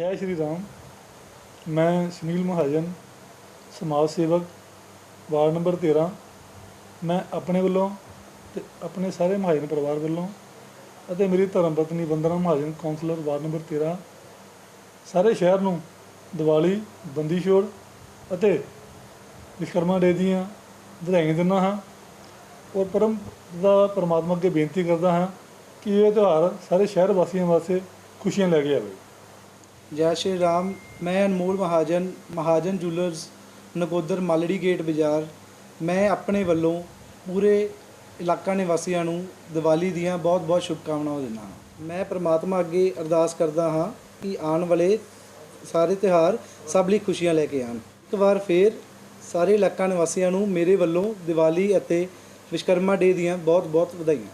ਜੈ ਸ਼੍ਰੀ ਰਾਮ। ਮੈਂ ਸੁਨੀਲ ਮਹਾਜਨ, ਸਮਾਜ ਸੇਵਕ, ਵਾਰਡ ਨੰਬਰ 13 ਮੈਂ ਆਪਣੇ ਵੱਲੋਂ ਤੇ ਆਪਣੇ ਸਾਰੇ ਮਹਾਜਨ ਪਰਿਵਾਰ ਵੱਲੋਂ ਅਤੇ ਮੇਰੀ ਧਰਮ ਪਤਨੀ Vandana Mahajan councillor ward number 13 ਸਾਰੇ ਸ਼ਹਿਰ ਨੂੰ ਦੀਵਾਲੀ, ਬੰਦੀ ਛੋੜ ਅਤੇ ਵਿਸ਼ਕਰਮਾ ਡੇ ਦੀਆਂ ਵਧਾਈਆਂ ਦਿੰਦਾ ਹਾਂ ਔਰ ਪਰਮ ਦਾ ਪਰਮਾਤਮਾ ਅੱਗੇ ਬੇਨਤੀ ਕਰਦਾ ਹਾਂ ਕਿ ਇਹ ਤਿਉਹਾਰ ਸਾਰੇ ਸ਼ਹਿਰ ਵਾਸੀਆਂ ਵਾਸਤੇ ਖੁਸ਼ੀਆਂ ਲੈ ਕੇ ਆਵੇ। ਜੈ ਸ਼੍ਰੀ ਰਾਮ, ਮੈਂ ਅਨਮੋਲ ਮਹਾਜਨ ਮਹਾਜਨ ਜੁਐਲਰਸ ਨਕੋਦਰ ਮਾਲੜੀ ਗੇਟ ਬਾਜ਼ਾਰ। ਮੈਂ ਆਪਣੇ ਵੱਲੋਂ ਪੂਰੇ ਇਲਾਕਾ ਨਿਵਾਸੀਆਂ ਨੂੰ ਦੀਵਾਲੀ ਦੀਆਂ ਬਹੁਤ-ਬਹੁਤ ਸ਼ੁਭਕਾਮਨਾਵਾਂ ਦਿੰਦਾ ਹਾਂ। ਮੈਂ ਪ੍ਰਮਾਤਮਾ ਅੱਗੇ ਅਰਦਾਸ ਕਰਦਾ ਹਾਂ ਕਿ ਆਉਣ ਵਾਲੇ ਸਾਰੇ ਤਿਉਹਾਰ ਸਭ ਲਈ ਖੁਸ਼ੀਆਂ ਲੈ ਕੇ ਆਉਣ। ਇੱਕ ਵਾਰ ਫੇਰ ਸਾਰੇ ਇਲਾਕਾ ਨਿਵਾਸੀਆਂ ਨੂੰ ਮੇਰੇ ਵੱਲੋਂ ਦੀਵਾਲੀ ਅਤੇ ਵਿਸ਼ਕਰਮਾ ਡੇ ਦੀਆਂ ਬਹੁਤ-ਬਹੁਤ ਵਧਾਈਆਂ।